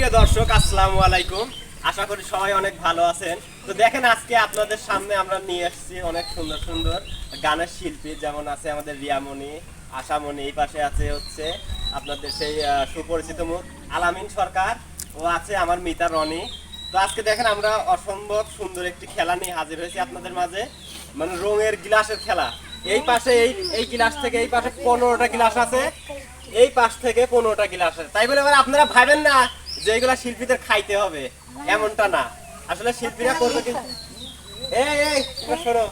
সুপ্রিয় দর্শক, আসসালামু আলাইকুম। আশা করি সবাই অনেক ভালো আছেন। তো দেখেন আজকে আপনাদের সামনে আমরা নিয়ে এসেছি অনেক সুন্দর সুন্দর গানের শিল্পী, যেমন আছে আমাদের রিয়ামণি, আশামণি, এই পাশে আছে হচ্ছে আপনাদের সেই সুপরিচিত মুখ আলামিন সরকার, ও আছে আমার মিতা রনি। তো আজকে দেখেন আমরা অসম্ভব সুন্দর একটি খেলা নিয়ে হাজির হয়েছি আপনাদের মাঝে। মানে রঙের গ্লাসের খেলা। এই পাশে এই এই গ্লাস থেকে এই পাশে পনেরোটা গ্লাস আছে। এই পাশ থেকে পনেরোটা গ্লাস আছে। তাই বলে আপনারা ভাবেন না যে এগুলা শিল্পীদের খাইতে হবে এমনটা না। আসলে শিল্পীরা করবে কিন্তু এই এই শোনো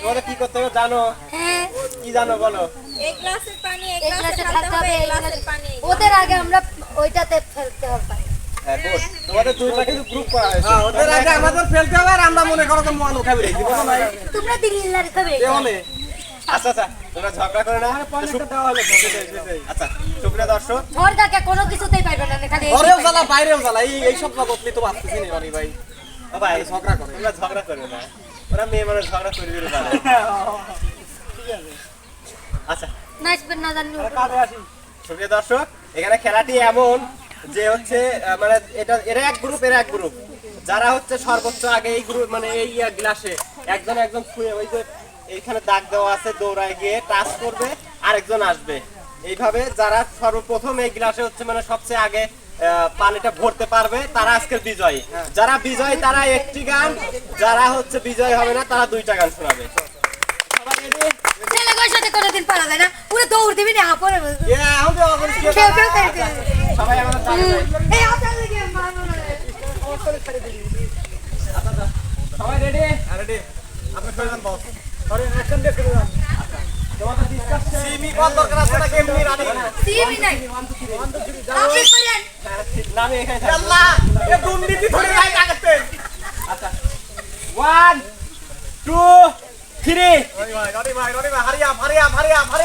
তোমাদের কি করতে হবে জানো? হ্যাঁ। কি জানো বলো? এক গ্লাসের পানি এক গ্লাসে গ্লাসে ঢালতে হবে হবে এক গ্লাসের পানি। ওদের আগে আমরা ওইটাতে ফেলতে হবে। হ্যাঁ তোমাদের দুইটা কিন্তু গ্রুপ করা হয়েছে। হ্যাঁ, ওদের আগে আমাদের ফেলতে হবে আর আমরা মনে করো তো মনো খাবি তোমরা দিল্লার খাবে। আচ্ছা আচ্ছা তোমরা ঝগড়া করে না। আচ্ছা সুপ্রিয় দর্শক। ঝড় কোনো কিছুতেই পাইবে না খালি ঘরেও জ্বালা বাইরেও জ্বালা এই এই সব জগৎলি তো ভাবতেছি না অনি ভাই। ভাই ঝগড়া করে। তোমরা ঝগড়া করো না। ওরা মেয়ে মানুষ ঝগড়া করে দিতে পারে আচ্ছা। নাচবেন না জানি কাজে আসি। সুপ্রিয় দর্শক এখানে খেলাটি এমন যে হচ্ছে মানে এটা এরা এক গ্রুপ এরা এক গ্রুপ যারা হচ্ছে সর্বোচ্চ আগে এই গ্রুপ মানে এই গ্লাসে একজন একজন ছুঁয়ে ওই যে এইখানে দাগ দেওয়া আছে দৌড়ায় গিয়ে টাচ করবে আরেকজন আসবে। এইভাবে যারা সর্বপ্রথম এই গ্লাসে হচ্ছে মানে সবচেয়ে আগে পানিটা ভরতে পারবে তারা আজকের বিজয়ী। যারা বিজয় তারা একটি গান যারা হচ্ছে বিজয় হবে না তারা দুইটা গান শোনাবে। সবাই আপনার ওয়ান টু থ্রি রনি ভাই রনি ভাই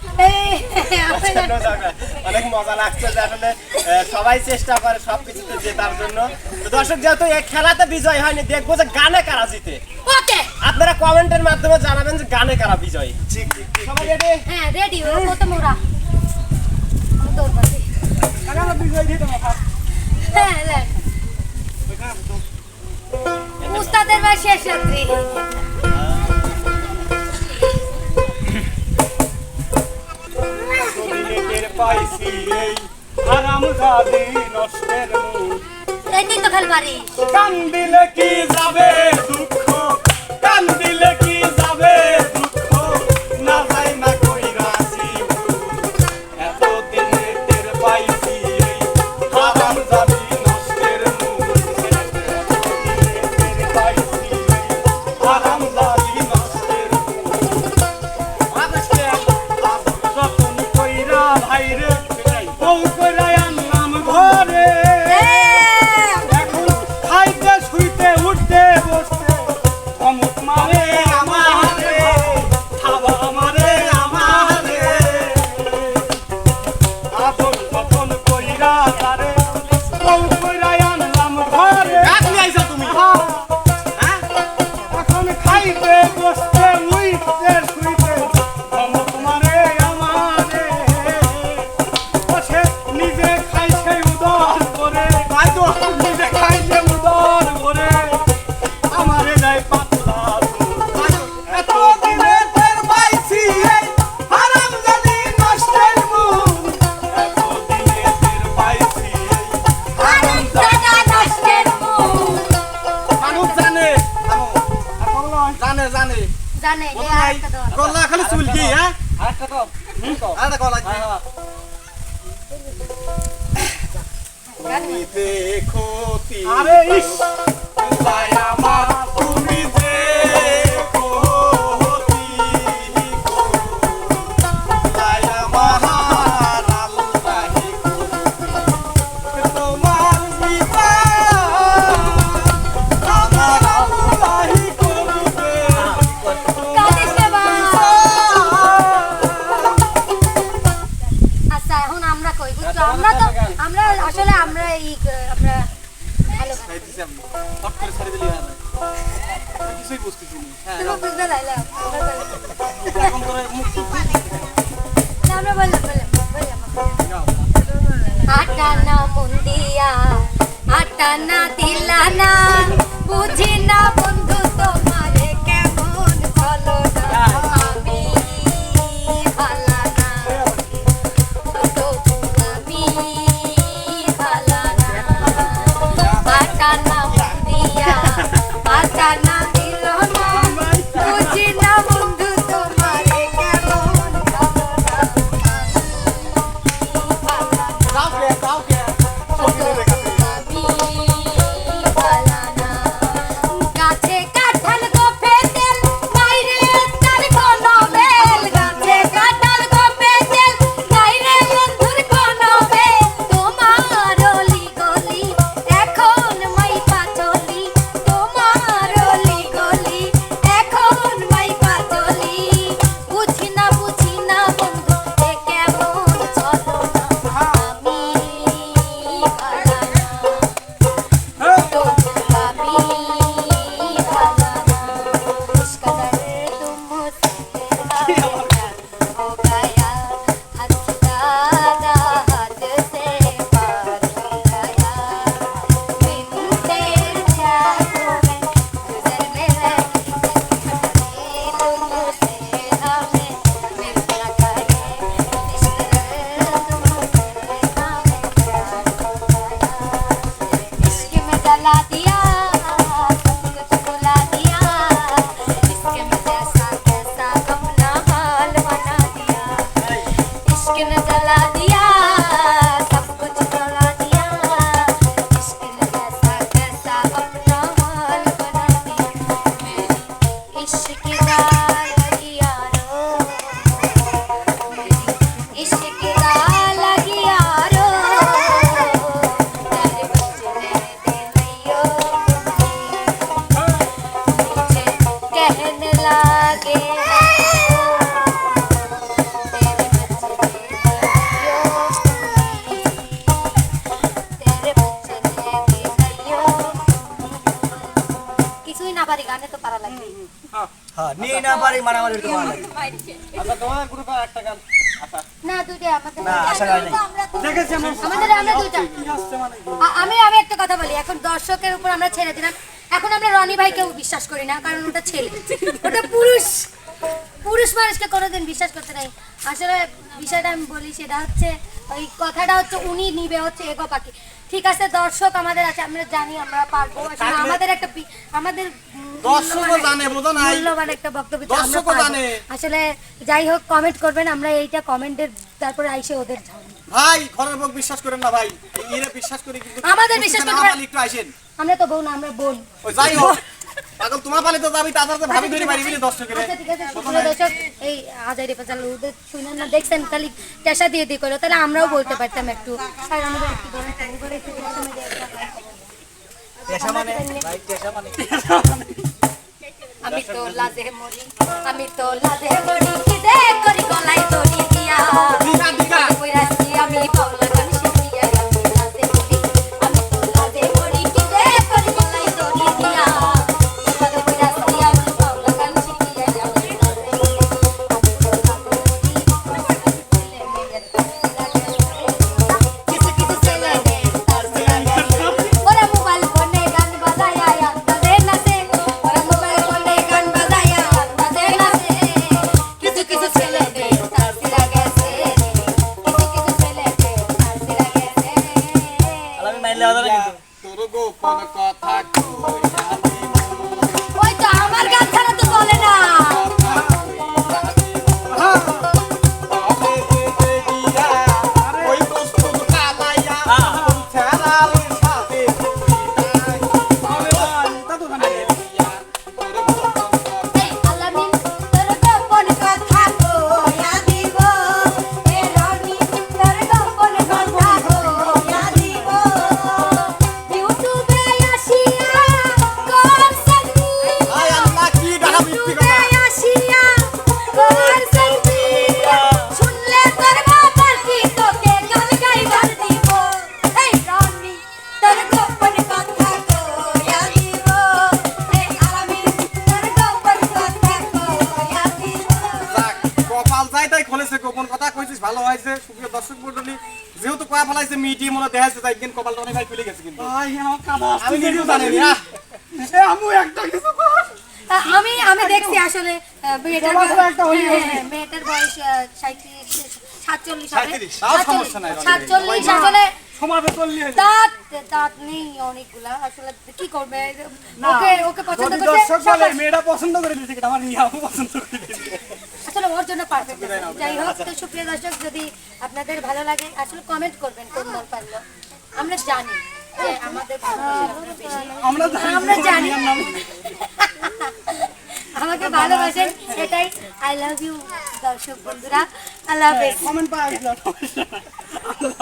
no ঝগড়া। অনেক মজা লাগছে যে আসলে সবাই চেষ্টা করে সবকিছুতে জেতার জন্য তো দর্শক যেহেতু এই খেলাতে বিজয় হয়নি দেখব যে গানে কারা জিতে ওকে। আপনারা কমেন্টের মাধ্যমে জানাবেন যে গানে কারা বিজয়ী সবাই ready? হ্যাঁ, ready, ও ওরা। আমি দৌড় পাচ্ছি। হ্যাঁ, লেন। উস্তাদের ভাই শেষ পাইছি এই হারাম গাদি নষ্টের মূল এইটাই তো খেলবারি কান দিলে কি যাবে দুঃখ? তুমি দেখো আরে ইস! না, আমরা বললাম বললাম বললাম গাও আটা না মুন্দিয়া আটা দিলানা বুঝি না বন্ধু না পারি মারামারি করতে পারি আচ্ছা তোমার গ্রুপে একটা গান আচ্ছা না দুইটা আমাদের না, আশা করি নাই। দেখেছি আমাদের আমরা দুইটা। আসছে মানে? আ- আমি আমি একটা কথা বলি এখন দর্শকের উপর আমরা ছেড়ে দিলাম। এখন আমরা রনি ভাইকেও বিশ্বাস করি না কারণ ওটা ছেলে। ওটা পুরুষ। পুরুষ মানুষকে কোনোদিন বিশ্বাস করতে নাই। আসলে বিষয়টা আমি বলি সেটা হচ্ছে ওই কথাটা হচ্ছে উনি নিবে হচ্ছে এগো পাখি। ঠিক আছে দর্শক আমাদের আছে আমরা জানি আমরা পারব। আসলে আমাদের একটা আমাদের দর্শকও জানে, বোঝো নাই? মূল্যবান একটা বক্তব্য দর্শকও জানে। আসলে যাই হোক কমেন্ট করবেন আমরা এইটা কমেন্টের তারপরে আইসে ওদের ভাই ঘরের লোক বিশ্বাস করেন না ভাই। এরা বিশ্বাস করি কিন্তু আমাদের বিশ্বাস করতে আমরা তো বউ না আমরা বোন। যাই হোক। পাগল তোমার পালে তো যাবি তাছাড়া তো ভাবি ধরে মারি বিলি দর্শকের আচ্ছা ঠিক আছে সুপ্রিয় দর্শক এই হাজারি পাচাল ওদের শুনেন না দেখছেন খালি টেসা দিয়ে দিয়ে করল তাহলে আমরাও বলতে পারতাম একটু। আর আমাদের একটু ধরেন চালু করে একটু টেসা মেরে একটু মানে? ভাই টেসা মানে? আমি তো লাজে মরি আমি তো লাজে মরি কি দে করি গলায় দড়ি দিয়া। আমি পাওলা মনে দেখাচ্ছে তাই দিন কপালটা অনেক ভাই খুলে গেছে কিন্তু। ভাই আমার কাদা আমি আসছে জানি না। আমু একটা কিছু কর। আমি আমি দেখছি আসলে মেয়েটার হয়ে মেয়েটার বয়স সাতচল্লিশ সাতচল্লিশ আসলে দাঁত দাঁত নেই অনেকগুলা। আসলে কি করবে? ওকে ওকে পছন্দ সবাই- মেয়েটা পছন্দ করে দিয়েছে আমার মিয়াও পছন্দ করে দিয়েছে। ওর জন্য পারফেক্ট যাই হোক তো সুপ্রিয় দর্শক যদি আপনাদের ভালো লাগে আসলে কমেন্ট করবেন কোন দল পারল। আমরা জানি যে আমাদের আমরা জানি। আমাকে ভালোবাসেন সেটাই আই লাভ ইউ দর্শক বন্ধুরা। আল্লাহ হাফেজ কমেন্ট